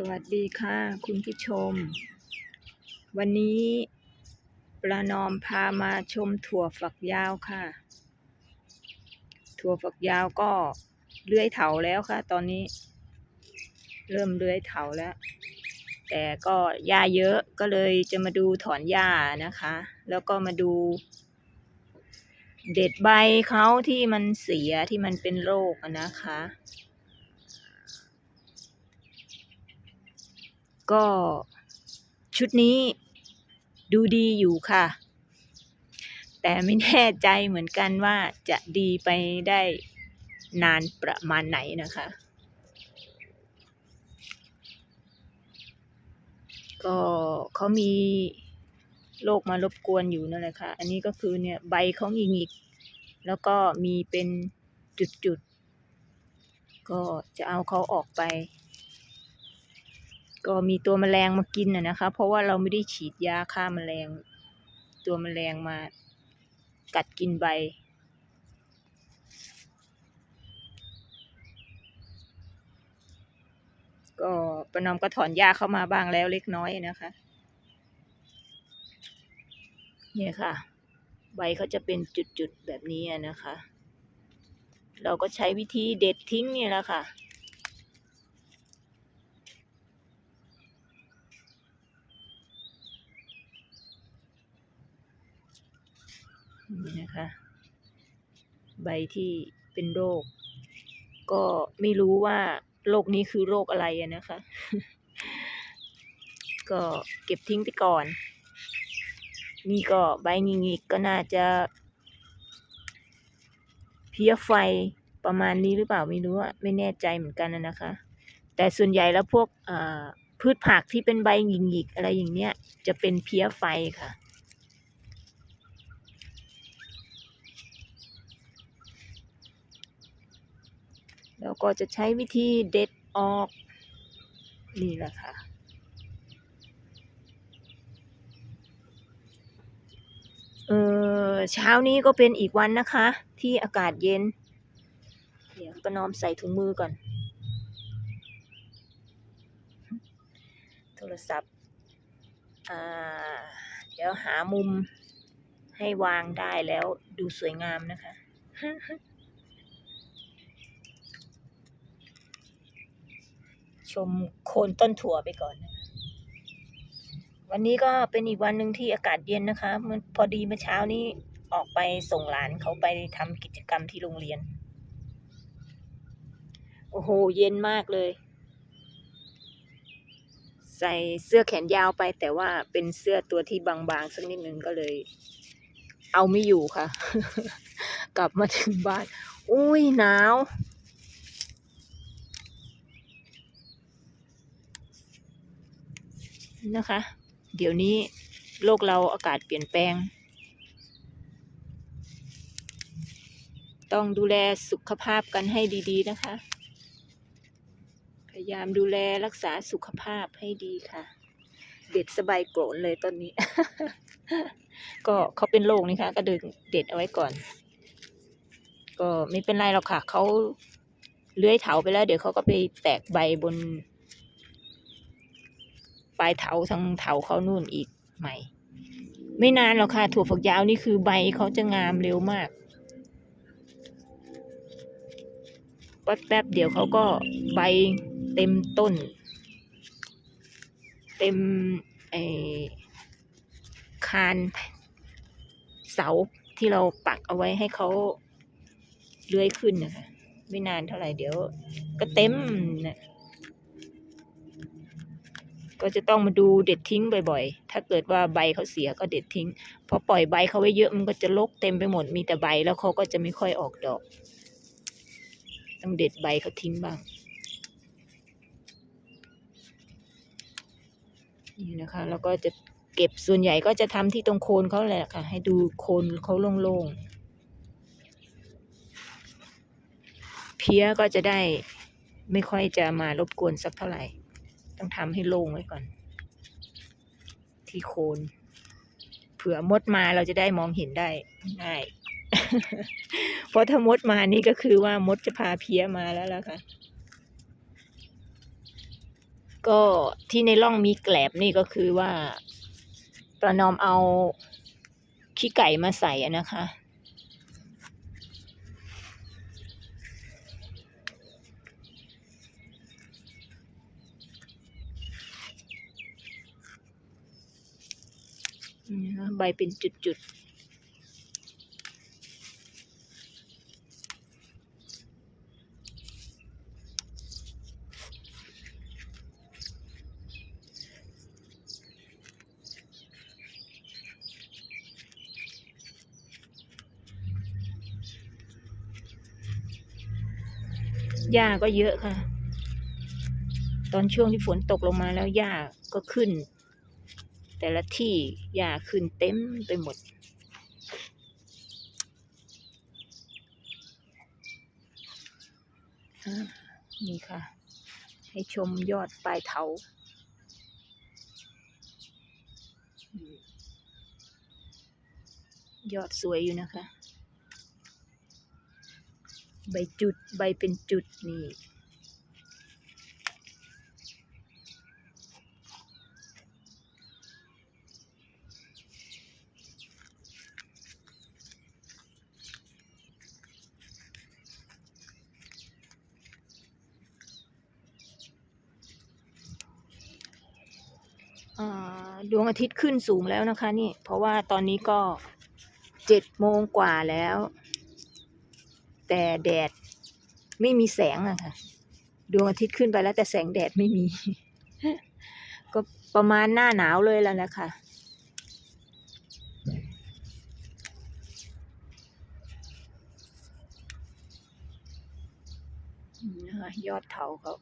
สวัสดีค่ะคุณผู้ชม วันนี้ประนอมพามาชมถั่วฝักยาวค่ะ ถั่วฝักยาวก็เลื้อยเถาแล้วค่ะ ตอนนี้ เริ่มเลื้อยเถาแล้ว แต่ก็หญ้าเยอะก็เลยจะมาดูถอนหญ้านะคะ แล้วก็มาดู เด็ดใบเขาที่มันเสียที่มันเป็นโรคนะคะ ก็ชุดนี้ดูดีอยู่ค่ะ แต่ไม่แน่ใจเหมือนกันว่าจะดีไปได้นานประมาณไหนนะคะ ก็เขามีโรคมารบกวนอยู่นั่นแหละค่ะ อันนี้ก็คือเนี่ยใบเขาหงิกๆแล้วก็มีเป็นจุดๆ ก็จะเอาเขาออกไป ก็มีตัวแมลงมากินนะนะคะ เพราะว่าเราไม่ได้ฉีดยาฆ่าแมลง ตัวแมลงมากัดกินใบ ก็ประนอมก็ถอนหญ้าเข้ามาบ้างแล้วเล็กน้อยนะคะเนี่ยค่ะ ใบเขาจะเป็นจุดๆแบบนี้นะคะ เราก็ใช้วิธีเด็ดทิ้งนี่แหละค่ะ นี่นะคะ ใบที่เป็นโรค ก็ไม่รู้ว่าโรคนี้คือโรคอะไรนะคะ ก็เก็บทิ้งไปก่อน นี่ก็ใบงิกก็น่าจะ เพี้ยไฟประมาณนี้หรือเปล่าไม่รู้อะไม่แน่ใจเหมือนกันนะคะ แต่ส่วนใหญ่แล้วพวกพืชผักที่เป็นใบหงิกๆอะไรอย่างเนี้ย จะเป็นเพี้ยไฟค่ะ แล้วก็จะใช้วิธีเด็ดออก นี่แหละค่ะ เออเช้านี้ก็เป็นอีกวันนะคะ ที่อากาศเย็น เดี๋ยวประนอมใส่ถุงมือก่อน โทรศัพท์ อ่า เดี๋ยวหามุมให้วางได้แล้วดูสวยงามนะคะ ชมโคนต้นถั่วไปก่อนนะคะวันนี้ก็เป็นอีกวันหนึ่งที่อากาศเย็นนะคะมันพอดีเมื่อเช้านี้ออกไปส่งหลานเขาไปทำกิจกรรมที่โรงเรียน โอ้โห เย็นมากเลย ใส่เสื้อแขนยาวไป แต่ว่าเป็นเสื้อตัวที่บางๆสักนิดนึงก็เลย เอาไม่อยู่ค่ะ กลับมาถึงบ้าน อุ้ยหนาว นะคะ เดี๋ยวนี้โลกเราอากาศเปลี่ยนแปลง ต้องดูแลสุขภาพกันให้ดีๆนะคะ พยายามดูแลรักษาสุขภาพให้ดีค่ะ เด็ดสบายโกรนเลยต้นนี้ ก็เขาเป็นโรคนี่คะก็ดินเด็ดเอาไว้ก่อน ก็ไม่เป็นไรหรอกค่ะเขาเลื้อยเถาไปแล้ว เดี๋ยวเขาก็ไปแตกใบบน ปลายเถาทางเถาเขานู่นอีกใหม่ ไม่นานหรอกค่ะ ถั่วฝักยาวนี่คือใบเขาจะงามเร็วมากแป๊บๆเดี๋ยวเขาก็ใบเต็มต้น เต็มไอคานเสาที่เราปักเอาไว้ให้เขาเลื้อยขึ้นนะคะ ไม่นานเท่าไหร่เดี๋ยว ก็เต็มนะ ก็จะต้องมาดูเด็ดทิ้งบ่อยๆ ถ้าเกิดว่าใบเขาเสียก็เด็ดทิ้งเพราะปล่อยใบเขาไว้เยอะมันก็จะรกเต็มไปหมด มีแต่ใบแล้วเขาก็จะไม่ค่อยออกดอก ต้องเด็ดใบเขาทิ้งบ้าง นี่นะคะ แล้วก็จะเก็บส่วนใหญ่ก็จะทำที่ตรงโคนเขาแหละค่ะ ให้ดูโคนเขาโล่งๆ เพี้ยก็จะได้ไม่ค่อยจะมารบกวนสักเท่าไหร่ ต้องทำให้โล่งไว้ก่อน ที่โคนเผื่อมดมาเราจะได้มองเห็นได้ง่ายเพราะถ้ามดมานี่ก็คือว่ามดจะพาเพี้ยมาแล้วล่ะค่ะก็ที่ในร่องมีแกลบนี่ก็คือว่า ประนอมเอาขี้ไก่มาใส่นะคะ นี่นะใบเป็นจุดๆหญ้าก็เยอะค่ะ ตอนช่วงที่ฝนตกลงมาแล้วหญ้าก็ขึ้น แต่ละที่หญ้าขึ้นเต็มไปหมด นี่ค่ะ ให้ชมยอดปลายเถาอยอดสวยอยู่นะคะ ใบจุดใบเป็นจุดนี่ อ่า ดวงอาทิตย์ขึ้นสูงแล้วนะคะนี่ เพราะว่าตอนนี้ก็เจ็ดโมงกว่าแล้ว แต่แดดไม่มีแสงอะค่ะ ดวงอาทิตย์ขึ้นไปแล้ว แต่แสงแดดไม่มี ก็ประมาณหน้าหนาวเลยแล้วนะคะนี่นะคะยอดเถาเขา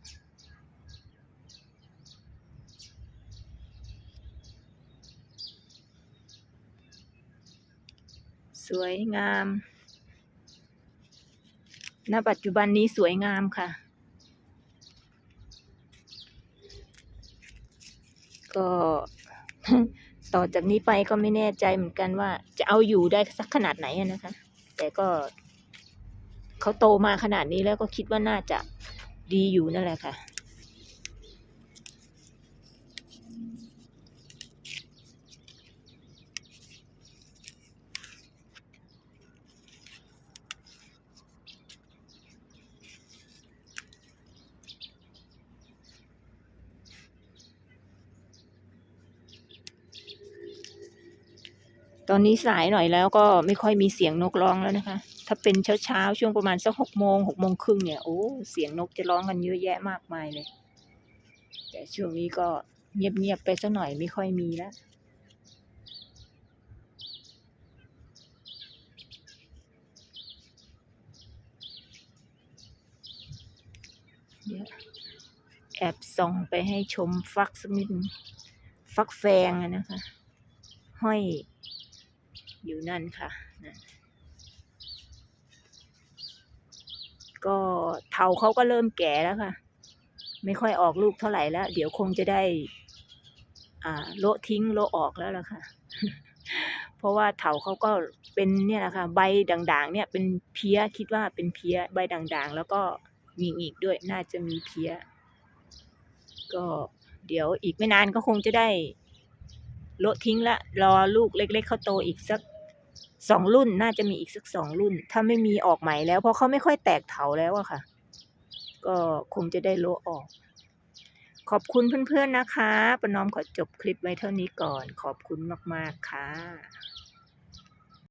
สวยงามณปัจจุบันนี้สวยงามค่ะ ก็ต่อจากนี้ไปก็ไม่แน่ใจเหมือนกันว่า จะเอาอยู่ได้สักขนาดไหนนะคะ แต่ก็เขาโตมาขนาดนี้แล้วก็คิดว่าน่าจะดีอยู่นั่นแหละค่ะ ตอนนี้สายหน่อยแล้วก็ไม่ค่อยมีเสียงนกร้องแล้วนะคะ ถ้าเป็นเช้าเช้าช่วงประมาณสักหกโมงหกโมงครึ่งเนี่ยโอ้เสียงนกจะร้องกันเยอะแยะมากมายเลย แต่ช่วงนี้ก็เงียบๆไปสักหน่อยไม่ค่อยมีแล้วเดี๋ยวแอบส่องไปให้ชมฟักสักนิดนึงฟักแฟงนะคะ ห้อย อยู่นั่นค่ะนั่นก็เถาเขาก็เริ่มแก่แล้วค่ะ ไม่ค่อยออกลูกเท่าไหร่แล้ว เดี๋ยวคงจะได้ อ่าโละทิ้งโละออกแล้วล่ะค่ะ เพราะว่าเถาเขาก็เป็นเนี่ยแหละค่ะ ใบด่างๆ เนี่ยเป็นเพี้ยคิดว่าเป็นเพี้ยใบด่างๆ แล้วก็มีอีกด้วยน่าจะมีเพี้ย ก็เดี๋ยวอีกไม่นานก็คงจะได้โละทิ้งละ รอลูกเล็ก ๆเขาโตอีกสัก สองรุ่นน่าจะมีอีกสักสองรุ่น ถ้าไม่มีออกใหม่แล้ว เพราะเขาไม่ค่อยแตกเถาแล้วอะค่ะ ก็คงจะได้โลออก ขอบคุณเพื่อนๆนะคะ ประนอมขอจบคลิปไว้เท่านี้ก่อน ขอบคุณมากๆค่ะ